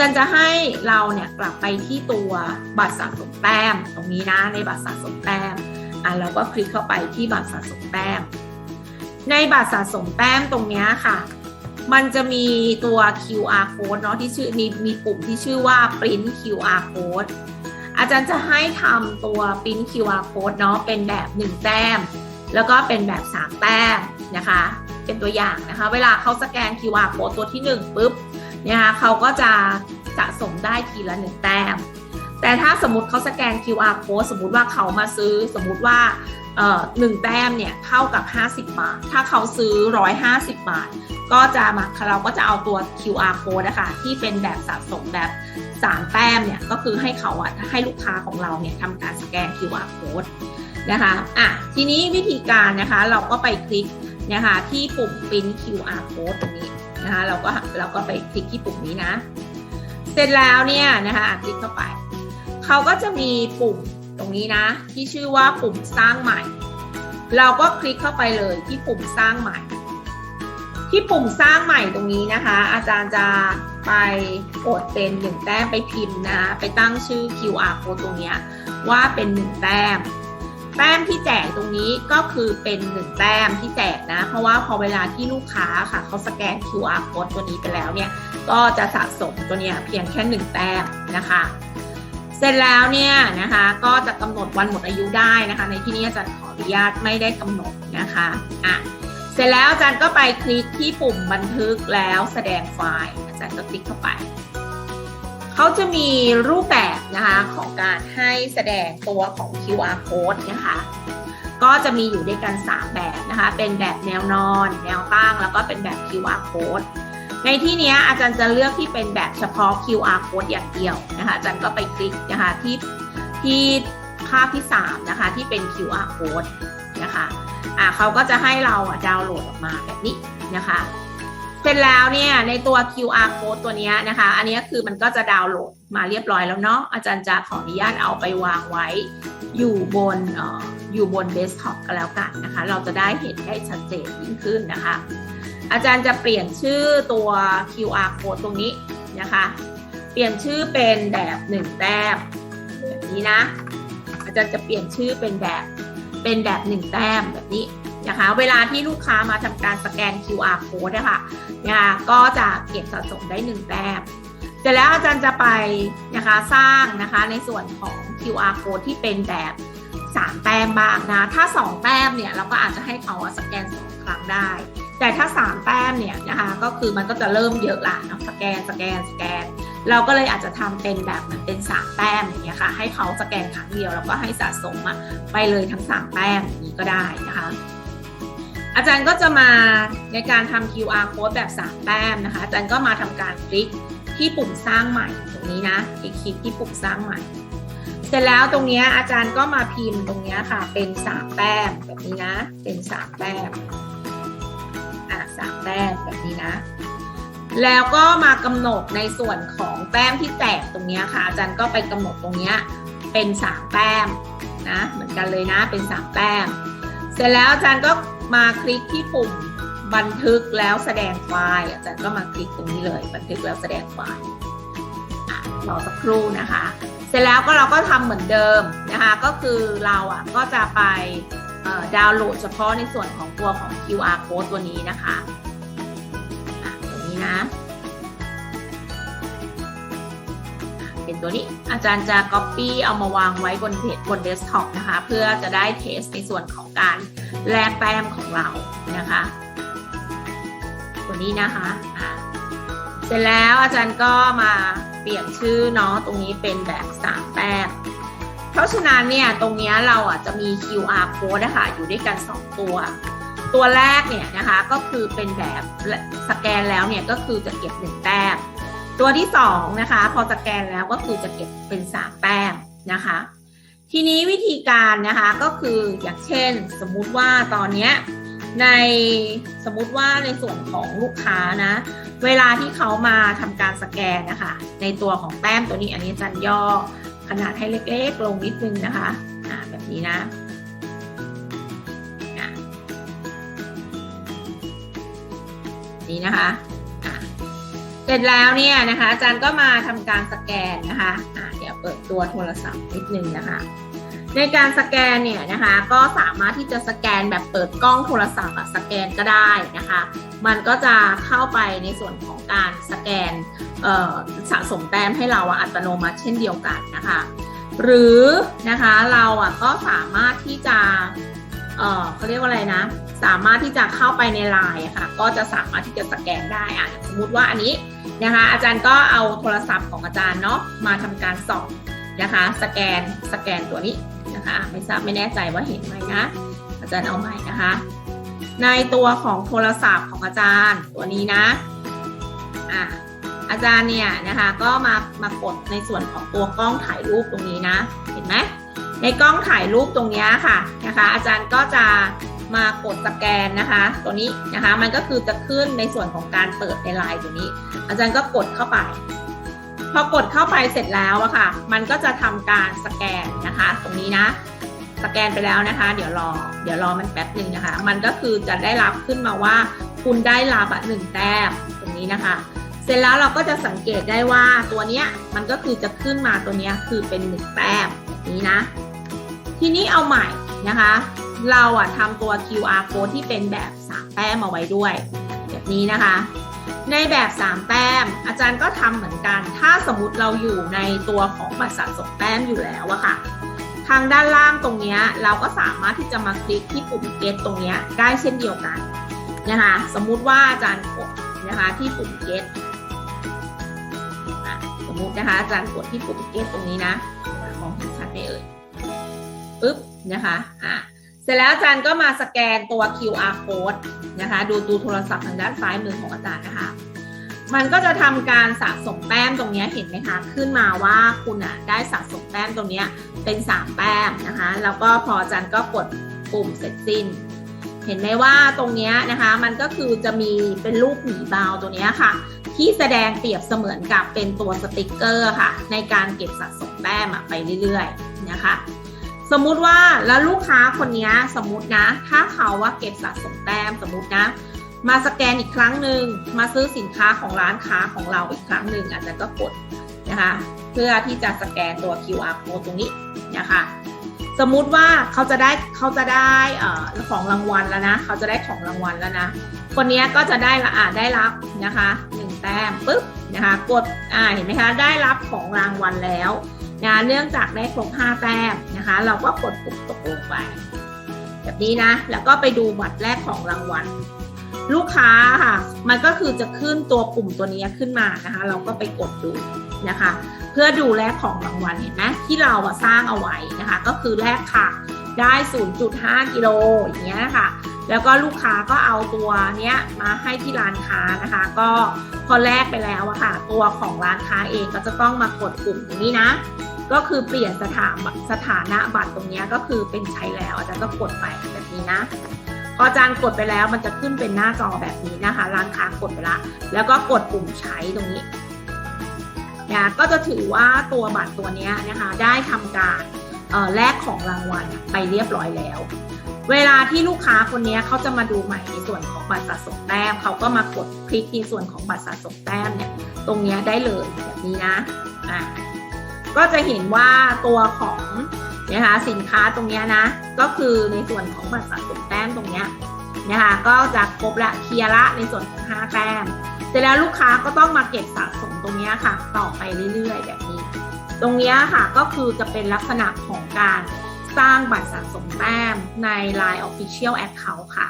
จารย์จะให้เราเนี่ยกลับไปที่ตัวบัตรสะสมแต้มตรงนี้นะในบัตรสะสมแต้มอะเราก็คลิกเข้าไปที่บัตรสะสมแต้ม ในบัตรสะสมแต้มตรงนี้ค่ะ มันจะมีตัว QR code เนาะที่ชื่อมีมีปุ่มที่ชื่อว่า print QR code อาจารย์จะให้ทำตัว print QR code เนาะเป็นแบบ 1 แต้ม แล้วก็เป็นแบบ 3 แต้มนะคะ เป็นตัวอย่างนะคะ เวลาเขาสแกน QR code ตัวที่ 1ปุ๊บ นะคะเขาก็จะสะสมได้ทีละ1แต้ม แต่ถ้าสมมติเขาสแกน QR code สมมติว่าเขามาซื้อสมมติว่าหนึ่งแต้มเนี่ยเท่ากับ 50 บาท ถ้าเขาซื้อ 150 บาท ก็จะมาเราก็จะเอาตัว QR code นะคะที่เป็นแบบสะสมแบบ3แต้มเนี่ยก็คือให้เขาอะให้ลูกค้าของเราเนี่ยทำการสแกน QR code นะคะอะทีนี้วิธีการนะคะเราก็ไปคลิกนะคะที่ปุ่ม print QR code ตรงนี้ นะคะเราก็เราก็ไปคลิกที่ปุ่มนี้นะ เสร็จแล้วเนี่ยนะคะคลิกเข้าไป เขาก็จะมีปุ่มตรงนี้นะ ที่ชื่อว่าปุ่มสร้างใหม่ เราก็คลิกเข้าไปเลยที่ปุ่มสร้างใหม่ ที่ปุ่มสร้างใหม่ตรงนี้นะคะ อาจารย์จะไปกดเป็นหนึ่งแต้มไปพิมพ์นะไปตั้งชื่อ QR code ตรงเนี้ยว่าเป็นหนึ่งแต้ม แต้มที่แจกตรงนี้ก็คือเป็นหนึ่งแต้มที่แจกนะ เพราะว่าพอเวลาที่ลูกค้าค่ะเขาสแกน QR code ตัวนี้ไปแล้วเนี่ย ก็จะสะสมตัวเนี้ยเพียงแค่หนึ่งแต้มนะคะ เสร็จแล้วเนี่ยนะคะก็จะกำหนดวันหมดอายุได้นะคะ ในที่นี้อาจารย์ขออนุญาตไม่ได้กำหนดนะคะอะเสร็จแล้วอาจารย์ก็ไปคลิกที่ปุ่มบันทึกแล้วแสดงไฟล์อาจารย์ก็คลิกเข้าไป เขาจะมีรูปแบบนะคะของการให้แสดงตัวของ QR code นะคะก็จะมีอยู่ด้วยกัน 3 แบบนะคะ เป็นแบบแนวนอน แนวตั้ง แล้วก็เป็นแบบ QR code ในที่นี้อาจารย์จะเลือกที่เป็นแบบเฉพาะ QR code อย่างเดียวนะคะ อาจารย์ก็ไปคลิกนะคะที่ที่ภาพที่ 3 นะคะ ที่เป็น QR code นะคะ อะเขาก็จะให้เราดาวน์โหลดออกมาแบบนี้นะคะ สร็จแล้วเนี่ยในตัว QR code ตัวนี้นะคะ อันนี้คือมันก็จะดาวน์โหลดมาเรียบร้อยแล้วเนาะอาจารย์จะขออนุญาตเอาไปวางไว้ อยู่บนเอ่ออยู่บนเดสก์ท็อปก็แล้วกันนะคะ เราจะได้เห็นได้ชัดเจนยิ่งขึ้นนะคะ อาจารย์จะเปลี่ยนชื่อตัว QR code ตรงนี้นะคะ เปลี่ยนชื่อเป็นแบบหนึ่งแต้มแบบนี้นะ อาจารย์จะเปลี่ยนชื่อเป็นแบบเป็นแบบหนึ่งแต้มแบบนี้ นะคะ เวลาที่ลูกค้ามาทำการสแกน QR code นะคะนะคะก็จะเก็บสะสมได้หนึ่งแต้มเสร็จแล้วอาจารย์จะไปนะคะสร้างนะคะในส่วนของ QR code ที่เป็นแบบ 3 แต้มบ้างนะ ถ้า 2 แต้มเนี่ยเราก็อาจจะให้เขาสแกน 2 ครั้งได้ แต่ถ้า 3 แต้มเนี่ยนะคะก็คือมันก็จะเริ่มเยอะละเนาะสแกนสแกนสแกน เราก็เลยอาจจะทำเป็นแบบเหมือนเป็น 3 แต้มอย่างเงี้ยค่ะให้เขาสแกนครั้งเดียวแล้วก็ให้สะสมอะไปเลยทั้ง 3 แต้มอย่างนี้ก็ได้นะคะ อาจารย์ก็จะมาในการทำ QR code แบบ3แต้มนะคะ อาจารย์ก็มาทำการคลิกที่ปุ่มสร้างใหม่ตรงนี้นะคลิกคลิกที่ปุ่มสร้างใหม่ เสร็จแล้วตรงนี้อาจารย์ก็มาพิมพ์ตรงนี้ค่ะ เป็น3แต้มแบบนี้นะ เป็น3แต้มอะสามแต้มแบบนี้นะ แล้วก็มากำหนดในส่วนของแต้มที่แตกตรงนี้ค่ะ อาจารย์ก็ไปกำหนดตรงนี้เป็นสามแต้มนะเหมือนกันเลยนะเป็นสามแต้ม เสร็จแล้วอาจารย์ก็ มาคลิกที่ปุ่มบันทึกแล้วแสดงไฟล์อาจารย์ก็มาคลิกตรงนี้เลย บันทึกแล้วแสดงไฟล์รอสักครู่นะคะ เสร็จแล้วก็เราก็ทำเหมือนเดิมนะคะ ก็คือเราอะก็จะไปดาวน์โหลดเฉพาะในส่วนของตัวของ QR code ตัวนี้นะคะตรงนี้นะ เป็นตัวนี้ อาจารย์จะ Copy เอามาวางไว้บนเพจบนเดสก์ท็อปนะคะ เพื่อจะได้เทสในส่วนของการแลกแต้มของเรานะคะ ตัวนี้นะคะอะเสร็จแล้วอาจารย์ก็มาเปลี่ยนชื่อเนาะตรงนี้เป็นแบบ3แต้มเพราะฉะนั้นเนี่ยตรงนี้เราอะจะมี QR code นะคะอยู่ด้วยกัน 2 ตัว ตัวแรกเนี่ยนะคะก็คือเป็นแบบสแกนแล้วเนี่ยก็คือจะเก็บ 1 แต้ม ตัวที่2นะคะ พอสแกนแล้วก็คือจะเก็บเป็น3แต้มนะคะ ทีนี้วิธีการนะคะก็คืออย่างเช่น สมมุติว่าตอนเนี้ยในสมมุติว่าในส่วนของลูกค้านะ เวลาที่เขามาทำการสแกนนะคะ ในตัวของแต้มตัวนี้อันนี้จันย่อขนาดให้เล็กๆ ลงนิดนึงนะคะอ่าแบบนี้นะนี่นะคะ เสร็จแล้วเนี่ยนะคะอาจารย์ก็มาทำการสแกนนะคะอ่าเดี๋ยวเปิดตัวโทรศัพท์นิดนึงนะคะ ในการสแกนเนี่ยนะคะ ก็สามารถที่จะสแกนแบบเปิดกล้องโทรศัพท์สแกนก็ได้นะคะ มันก็จะเข้าไปในส่วนของการสแกนสะสมแต้มให้เราอัตโนมัติเช่นเดียวกันนะคะ หรือนะคะเราอะก็สามารถที่จะเออเขาเรียกว่าอะไรนะ สามารถที่จะเข้าไปในไลน์ค่ะ ก็จะสามารถที่จะสแกนได้อะสมมติว่าอันนี้ นะคะ อาจารย์ก็เอาโทรศัพท์ของอาจารย์เนาะมาทำการส่องนะคะ สแกนสแกนตัวนี้นะคะ ไม่ทราบไม่แน่ใจว่าเห็นไหมนะอาจารย์เอาใหม่นะคะ ในตัวของโทรศัพท์ของอาจารย์ตัวนี้นะอะอาจารย์เนี่ยนะคะก็มามากดในส่วนของตัวกล้องถ่ายรูปตรงนี้นะ เห็นไหมในกล้องถ่ายรูปตรงนี้ค่ะนะคะ อาจารย์ก็จะ มากดสแกนนะคะ ตัวนี้นะคะมันก็คือจะขึ้นในส่วนของการเปิดในไลน์ตัวนี้ อาจารย์ก็กดเข้าไป พอกดเข้าไปเสร็จแล้วอะค่ะ มันก็จะทำการสแกนนะคะ ตรงนี้นะสแกนไปแล้วนะคะ เดี๋ยวรอ เดี๋ยวรอมันแป๊บหนึ่งนะคะ มันก็คือจะได้รับขึ้นมาว่า คุณได้รับหนึ่งแต้มตรงนี้นะคะ เสร็จแล้วเราก็จะสังเกตได้ว่าตัวเนี้ยมันก็คือจะขึ้นมาตัวเนี้ยคือเป็นหนึ่งแต้มนี้นะ ทีนี้เอาใหม่นะคะ เราอะทำตัว QR code ที่เป็นแบบ3แต้มเอาไว้ด้วย แบบนี้นะคะ ในแบบ3แต้ม อาจารย์ก็ทำเหมือนกัน ถ้าสมมติเราอยู่ในตัวของบัตรสะสมแต้มอยู่แล้วอะค่ะ ทางด้านล่างตรงเนี้ยเราก็สามารถที่จะมาคลิกที่ปุ่ม get ตรงเนี้ยได้เช่นเดียวกันนะคะ สมมุติว่าอาจารย์กดนะคะที่ปุ่ม get สมมุตินะคะอาจารย์กดที่ปุ่ม get ตรงนี้นะอะมองเห็นชัดไหมเอ่ยปึ๊บนะคะ อะ เสร็จแล้วอาจารย์ก็มาสแกนตัว QR code นะคะ ดูดูโทรศัพท์ทางด้านซ้ายมือของอาจารย์นะคะ มันก็จะทำการสะสมแต้มตรงนี้เห็นไหมคะ ขึ้นมาว่าคุณอะได้สะสมแต้มตรงนี้เป็น 3 แต้มนะคะ แล้วก็พออาจารย์ก็กดปุ่มเสร็จสิ้น เห็นไหมว่าตรงนี้นะคะ มันก็คือจะมีเป็นรูปหมีบาวตัวนี้ค่ะ ที่แสดงเปรียบเสมือนกับเป็นตัวสติกเกอร์ค่ะ ในการเก็บสะสมแต้มไปเรื่อยๆนะคะ สมมุติว่าแล้วลูกค้าคนนี้สมมตินะ ถ้าเขาว่าเก็บสะสมแต้มสมมตินะ มาสแกนอีกครั้งหนึ่งมาซื้อสินค้าของร้านค้าของเราอีกครั้งหนึ่งอาจจะก็กดนะคะเพื่อที่จะสแกนตัว QR code ตรงนี้นะคะสมมุติว่าเขาจะได้เขาจะได้อ่อของรางวัลแล้วนะ เขาจะได้ของรางวัลแล้วนะ คนนี้ก็จะได้ละอ่าได้รับนะคะหนึ่งแต้มปุ๊บนะคะกดอ่าเห็นไหมคะได้รับของรางวัลแล้ว นะเนื่องจากได้ครบ5แต้มนะคะ เราก็กดปุ่มตกลงไป แบบนี้นะ แล้วก็ไปดูบัตรแรกของรางวัล ลูกค้าค่ะ มันก็คือจะขึ้นตัวปุ่มตัวนี้ขึ้นมานะคะ เราก็ไปกดดูนะคะ เพื่อดูแลกของรางวัลเห็นไหมที่เราสร้างเอาไว้นะคะ ก็คือแลกค่ะได้ 0.5 กิโลอย่างเงี้ยค่ะ แล้วก็ลูกค้าก็เอาตัวเนี้ยมาให้ที่ร้านค้านะคะ ก็พอแลกไปแล้วอะค่ะ ตัวของร้านค้าเองก็จะต้องมากดปุ่มตรงนี้นะ ก็คือเปลี่ยนสถาสถานะบัตรตรงนี้ก็คือเป็นใช้แล้วอาจารย์ก็กดไปแบบนี้นะพออาจารย์กดไปแล้วมันจะขึ้นเป็นหน้าจอแบบนี้นะคะ ร้านค้ากดไปละแล้วก็กดปุ่มใช้ตรงนี้นะก็จะถือว่าตัวบัตรตัวนี้นะคะได้ทำการแลกของรางวัลไปเรียบร้อยแล้ว เวลาที่ลูกค้าคนนี้เขาจะมาดูใหม่ในส่วนของบัตรสะสมแต้มเขาก็มากดคลิกในส่วนของบัตรสะสมแต้มเนี่ยตรงนี้ได้เลยแบบนี้นะอะ ก็จะเห็นว่าตัวของนะคะสินค้าตรงนี้นะ ก็คือในส่วนของบัตรสะสมแต้มตรงนี้นะคะก็จะครบละเคลียร์ละในส่วนของ5แต้มเสร็จแล้วลูกค้าก็ต้องมาเก็บสะสมตรงนี้ค่ะ ต่อไปเรื่อยๆ แบบนี้ ตรงนี้ค่ะก็คือจะเป็นลักษณะของการสร้างบัตรสะสมแต้มใน Line Official Account ค่ะ